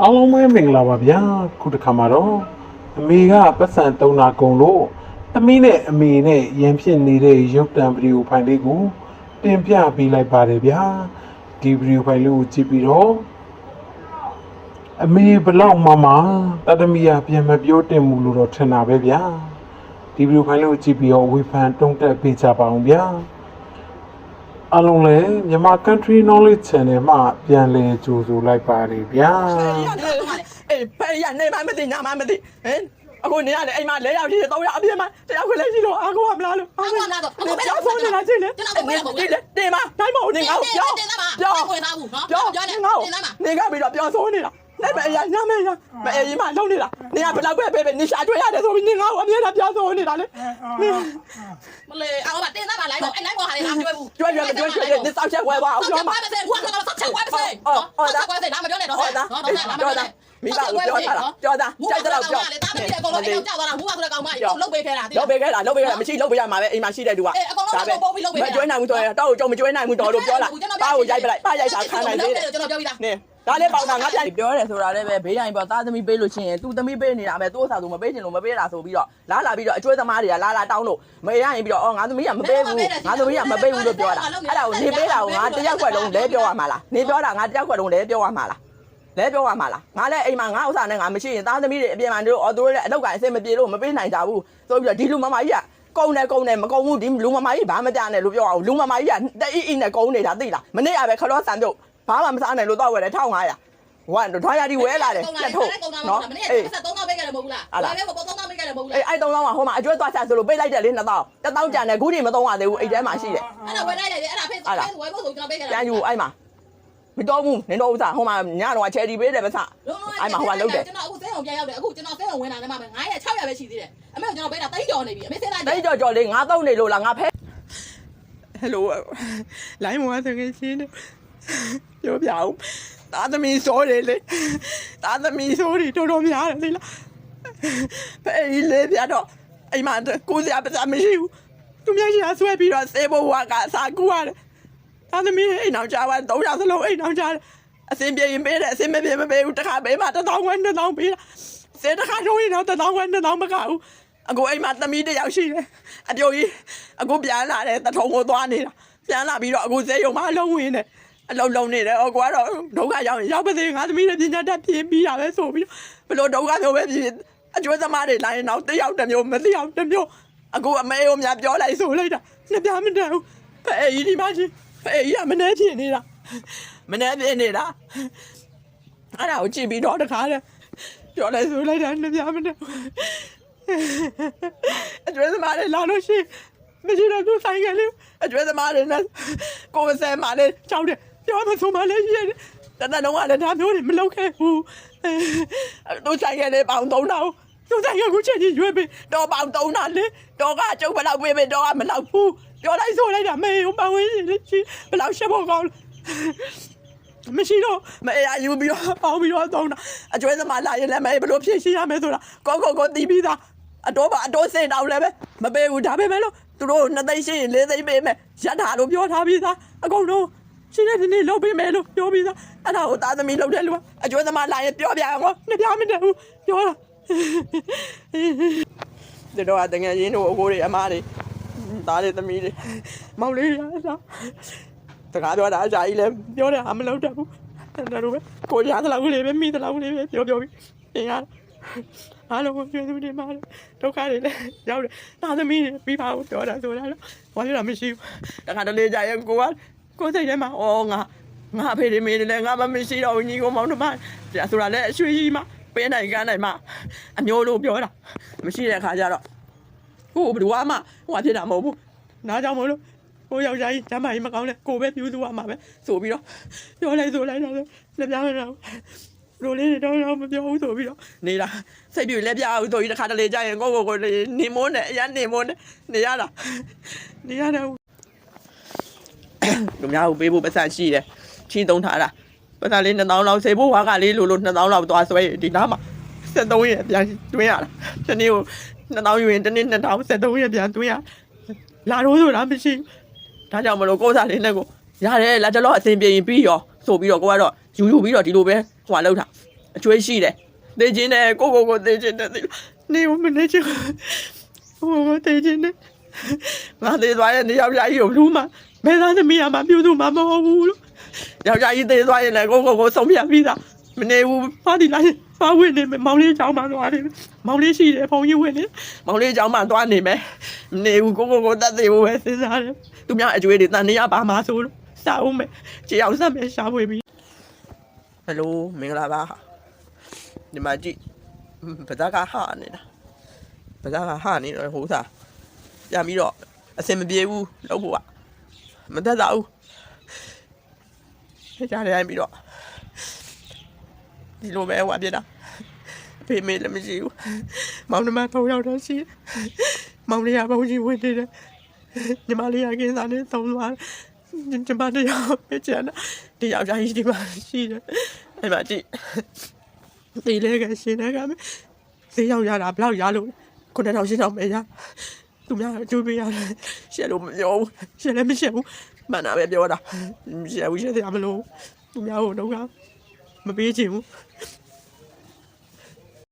အားလုံးပဲမင်္ဂလာပါဗျာခုတစ်ခါမှာတော့အမေကပတ်စံတုံနာကုန်လို့သမီးနဲ့အမေနဲ့ရန်ဖြစ်နေတဲ့ရုပ်တံဗီဒီယိုဖိုင်လေးကိုတင်ပြပေးလိုက်ပါတယ်ဗျာဒီဗီဒီယိုဖိုင်လေးကိုကြည့်ပြီးတော့အမေဘလောက်မှမှတတမီယာပြန်မပြောတင်ဘူးလို့တော့ထင်တာပဲဗျာဒီဗီဒီယိုဖိုင်လေးကိုကြည့်ပြီးတော့ဝေဖန်တုံးတက်ပေးကြပါအောင်ဗျာ အားလုံးလည်းမြန်မာ Country Knowledge Channel မှာပြန်လည်ကြိုဆိုလိုက်ပါတယ်ဗျာအေးဖေးရနေမှမသိညာမှမသိဟင်အခုနေရတယ်အိမ်မှာ၄ယောက်ရှိတယ်၃ယောက်အပြည့်မှာတယောက်ခွင့်လေးရှိလို့အာကိုကမလားလို့အာကိုကမလားလို့နေပြောဆုံးနေတာကြည့်လေကျွန်တော်ကိုပြောတာပေါ့ကြည့်လေတင်မတိုင်းမဟုတ်နေငါ့ကိုပြောတင်သားပါပြောဝင်သားဘူးနော်ပြောပြောတယ်ငါ့ကိုတင်သားပါနေကပြီးတော့ပြောဆုံးနေတာ နေမအေးရညမေးရမအေးမလုံးနေတာနေကဘယ်လောက်ပဲပဲပဲနေရှာတွေ့ရတယ်ဆိုပြီးနေငါ့ကိုအမြဲတမ်းပြောဆုံးနေတာလေမလေးအာကတင်သားပါလိုက်ပေါ့အဲ့လိုက်ပေါ်ဟာလေးလာကျွဲဘူးကျွဲ့ကျွဲ့ကျွဲ့ကျွဲ့နေစောက်ချက်ဝဲပါအောင်ပြောမှာပါပါစေဟိုကတော့ဆက်ချက်ဝဲပါစေဟုတ်ဆက်ဝဲစေဒါမပြောနဲ့တော့ဟုတ်သားနော်တော့ဒါမပြောနဲ့မိဘကိုပြောတာပြောတာကြိုက်တော့ပြောလေတာမီးတဲ့အကုန်လုံးအဲ့ကြောက်သွားတာဘူးကဆိုတဲ့ကောင်မကြီးလုတ်ပေးခဲ့တာလောက်ပေးခဲ့တာလောက်ပေးခဲ့တာမရှိလောက်ပေးရမှာပဲအိမ်မှာရှိတဲ့သူကအေးအကုန်လုံးပို့ပြီးလုပ်ပေးမကျွေးနိုင်ဘူးဆိုရင်တော့ကြုံမကျွေးနိုင်ဘူးတော်လို့ပြောလာပါကိုရိုက်ပလိုက်ပါရိုက်တာခံနိုင်သေးတယ်ကျွန်တော်ပြောပြီးသားနင် ဒါလေးပေါင်တာငါပြန်ပြောတယ်ဆိုတာလည်းပဲဘေးရင်ပေါ့သားသမီးပေးလို့ချင်းရင်သူသမီးပေးနေတာပဲသူ့အစားသူမပေးချင်လို့မပေးတာဆိုပြီးတော့လာလာပြီးတော့အကျွေးသမားတွေကလာလာတောင်းလို့မရရင်ပြီးတော့အော်ငါသမီးကမပေးဘူးငါသမီးကမပေးဘူးလို့ပြောတာအဲ့ဒါကိုနေပေးတာကိုငါတယောက်ခွက်လုံးလဲပြောရမှာလားနေပြောတာငါတယောက်ခွက်လုံးလဲပြောရမှာလားလဲပြောရမှာလားငါလည်းအိမ်မှာငါဥစ္စာနဲ့ငါမရှိရင်သားသမီးတွေအပြင်မှာတို့အော်သူတို့လည်းအလောက်ကအဆင်မပြေလို့မပေးနိုင်ကြဘူးဆိုပြီးတော့ဒီလူမမကြီးကကုန်းတယ်ကုန်းတယ်မကုန်းဘူးဒီလူမမကြီးဘာမပြနဲ့လို့ပြောအောင်လူမမကြီးကတအီအီနဲ့ကုန်းနေတာသိလားမနေ့ကပဲခလောဆန်ပြုတ် ဘာမှမစားနိုင်လို့တော့ဝယ်တယ်1500ဝမ်ထွားရဒီဝဲလာတယ်လက်ထုတ်နော်နော်မနေ့ကအေးဆက်သုံးတော့ပေးခဲ့တယ်မဟုတ်ဘူးလားဘယ်ပဲပေါ်သုံးတော့ပေးခဲ့တယ်မဟုတ်ဘူးလားအေးအဲ့တုံးတော့ဟိုမှာအကျွဲသွားဆက်ဆိုလို့ပိတ်လိုက်တယ်လေ2000 1000ကျန်တယ်ခုထိမသုံးရသေးဘူးအိတ်ထဲမှာရှိတယ်အဲ့ဒါဝယ်လိုက်တယ်အဲ့ဒါဖေးဖေးဝယ်ဖို့ဆိုကျွန်တော်ပေးခဲ့တာပြန်ယူအဲ့မှာမတော်ဘူးနင်တို့ဥစားဟိုမှာညတော့ချယ်ဒီပေးတယ်မစကျွန်တော်အခုစဲအောင်ပြန်ရောက်တယ်အခုကျွန်တော်စဲအောင်ဝင်လာတယ်မှာ9ရက်6ရက်ပဲရှိသေးတယ်အမေကျွန်တော်ပေးတာတိတ်ကြော်နေပြီအမေစဲလိုက်တိတ်ကြော်ကြော်လေးငါသုံးနေလို့လားငါဖဲဟယ်လိုလိုင်းမွားတကယ်ချင်း ပြောပြအောင်သားသမီးစိုးတယ်လေသားသမီးစိုးတယ်တော်တော်များတယ်လေလားဖဲကြီးလေးပြတော့အိမ်မှာကိုစရာပစားမရှိဘူးသူများရှိတာဆွဲပြီးတော့စေဘဝကအစာကူရတယ်သားသမီးအိမ်အောင်ကြပါတော့ရစလုံးအိမ်အောင်ကြတယ်အစင်ပြေရင်ပေးတယ်အစင်မပြေမပေးဘူးတခါပေးမှတစ်သောင်းခွဲနှစ်သောင်းပေးတာစေတခါတော့ရင်တော့တစ်သောင်းခွဲနှစ်သောင်းမကဘူးအကိုအိမ်မှာသမီးတစ်ယောက်ရှိတယ်အပြိုကြီးအကိုပြန်လာတယ်တထုံကိုသွားနေတာပြန်လာပြီးတော့အကိုစေယုံမှာအလုံးဝင်တယ် အလုံးလုံးနေတယ်အကိုကတော့ဒုက္ခရောက်ရင်ရောက်ပါစေငါသမီးနဲ့ပညာတတ်ပြင်းပြီးတာပဲဆိုပြီးဘလို့ဒုက္ခမျိုးပဲဖြစ်အကျွေးသမားတွေလာရင်တော့တယောက်တစ်မျိုးမသိအောင်တစ်မျိုးအကိုအမေကိုများပြောလိုက်ဆိုလိုက်တာနှစ်ပြမတတ်ဘူးဖဲကြီးဒီမှာကြီးဖဲကြီးကမနေဖြစ်နေတာမနေဖြစ်နေတာအဲ့ဒါကိုကြည့်ပြီးတော့တခါလေပြောလိုက်ဆိုလိုက်တာနှစ်ပြမတတ်အကျွေးသမားတွေလာလို့ရှိမရှိတော့သူဆိုင်ကလေးအကျွေးသမားတွေနဲ့ကိုယ်ဆဲမှလည်းကြောက်တယ် ပြောမှဆိုမှလည်းရှိတယ်တနတော့ကလည်းဒါမျိုးတွေမလုပ်ခဲ့ဘူးသူဆိုင်ကလေးပေါင်သုံးတော့သူဆိုင်ကကိုချက်ကြီးရွေးပြီးတော့ပေါင်သုံးတာလေတော့ကကျုပ်ဘယ်လောက်ပေးပေးတော့ကမလောက်ဘူးပြောလိုက်ဆိုလိုက်တာမေဟိုပဝင်းရှိဘယ်လောက်ရှက်ဖို့ကောင်းမရှိတော့မအေးယူပြီးတော့ပေါင်းပြီးတော့သုံးတာအကျွဲသမားလာရင်လည်းမအေးဘယ်လိုဖြည့်ရှင်းရမလဲဆိုတာကိုကိုကိုတီးပြီးသားအတော့ပါအတော့စင်တောင်လည်းပဲမပေးဘူးဒါပေမဲ့လို့သူတို့နှစ်သိန်းရှိရင်လေးသိန်းပေးမယ်ရက်တာလို့ပြောထားပြီးသားအကုန်လုံး ရှင်းတဲ့ဒီနေ့လုပ်ပေးမယ်လို့ပြောပြီးသားအဲ့ဒါကိုသားသမီးလုပ်တဲ့လူကအကျွဲသမားလာရင်ပြောပြအောင်နှစ်ပြမတတ်ဘူးပြောတာဒီတော့တကယ်ရင်းတို့အကိုတွေအမားတွေသားတွေသမီးတွေမောင်လေးရတာတကားပြောတာအကြာကြီးလည်းပြောတယ်အမလုပ်တတ်ဘူးအဲ့ဒါလိုပဲကိုရသလောက်လေးပဲမိသလောက်လေးပဲပြောပြောပြီးပြင်ရအားလုံးကိုကျွေးသူတွေမှာဒုက္ခတွေလည်းရောက်တယ်သားသမီးတွေပြီးပါဦးပြောတာဆိုတာတော့ဘာလို့လဲမရှိဘူးတခါတလေကြာရင်ကိုက ကိုစိတ်ထဲမှာအော်ငါငါအဖေတွေမေတွေလည်းငါမမရှိတော့ဘူးညီကိုမောင်တို့မဆိုတာလည်းအရွှေကြီးမှပေးနိုင်ကမ်းနိုင်မှအမျိုးလို့ပြောတာမရှိတဲ့ခါကျတော့ကိုဘယ်သူမှဟိုဖြစ်တာမဟုတ်ဘူးနားကြောင်မလို့ကိုယောက်ျားကြီးဓမ္မကြီးမကောင်းလဲကိုပဲပြူးသူရမှာပဲဆိုပြီးတော့ပြောလိုက်ဆိုလိုက်တော့လက်ပြမတော့ရိုလေးတွေတော့တော့မပြောဘူးဆိုပြီးတော့နေတာစိတ်ပြူလက်ပြအောင်ဆိုပြီးတစ်ခါတလေကြာရင်ကိုကိုကိုနေမုန်းနဲ့အရန်နေမုန်းနဲ့နေရတာနေရတယ် လူများကိုပေးဖို့ပတ်စံရှိတယ်ချီသုံးထားတာပတ်စံလေး2000လောက်ဆေးဖို့ဝါကလေးလိုလို2000လောက်သွားဆွဲဒီနားမှာ73ရက်ပြန်တွင်းရတာဒီနေ့ကို2000ယူရင်ဒီနေ့2000 73ရက်ပြန်တွင်းရလာတော့ဆိုတာမရှိဒါကြောင့်မလို့ကိုယ်စားလေးနဲ့ကိုရတယ်လာကြတော့အစင်ပြေရင်ပြီးရောဆိုပြီးတော့ကိုကတော့ယူယူပြီးတော့ဒီလိုပဲဟွာလောက်တာအကျွေးရှိတယ်သိချင်းတယ်ကိုကိုကိုသိချင်းတယ်သိလားနေဦးမနေချင်ကိုကိုကိုသိချင်းတယ်ငါသေးသွားရဲ့နေယောက်ျားကြီးကိုဘူးမှ ဘယ်သားသမီးရမှာပြုသူမှမဟုတ်ဘူးလို့ယောက်ျားကြီးသေးသွားရင်လည်းကိုကိုကိုဆုံးဖြတ်ပြီးသားမနေဘူးဖားဒီလိုက်ဖားဝင်နေမယ်မောင်လေးကြောင်းမှသွားနေမယ်မောင်လေးရှိတယ်ဖုန်ကြီးဝင်နေမောင်လေးကြောင်းမှသွားနေမယ်မနေဘူးကိုကိုကိုတတ်သေးဘူးပဲစဉ်းစားတယ်သူများအကျွေးတွေတန်နေရပါမှာဆိုလို့စားဦးမယ်ခြေအောင်ဆက်မယ်ရှားဖွေပြီးဟယ်လိုမင်္ဂလာပါဒီမှာကြည့်ဗဇက်ကဟာနေတာဗဇက်ကဟာနေတော့ဟိုစားပြန်ပြီးတော့အစင်မပြေဘူးလို့ဟိုက မသက်သာဘူးကြားရပြီးတော့ဒီလိုပဲဟိုပြတာအဖေမေလည်းမရှိဘူးမောင်နှမဖုန်းရောက်တော့ရှိတယ်မောင်လေးကဘုန်းကြီးဝင်နေတယ်ညီမလေးကကင်းစားနေသုံးသွားတယ်ကျမတရားပဲကျန်တာဒီယောက်ျားကြီးဒီမှာရှိတယ်အဲ့မှာကြည့်ဒီလေးကရှင်းနေကမယ်ဈေးရောက်ရတာဘယ်လောက်ရလို့ခုနှစ်ထောင်ရှင်းထောင်ပဲရ သူများအကျိုးပေးရတယ်ရှက်လို့မပြောဘူးရှက်လည်းမရှက်ဘူးမှန်တာပဲပြောတာရှက်ဘူးရှက်တယ်မလို့သူများကိုတော့မပေးချင်ဘူး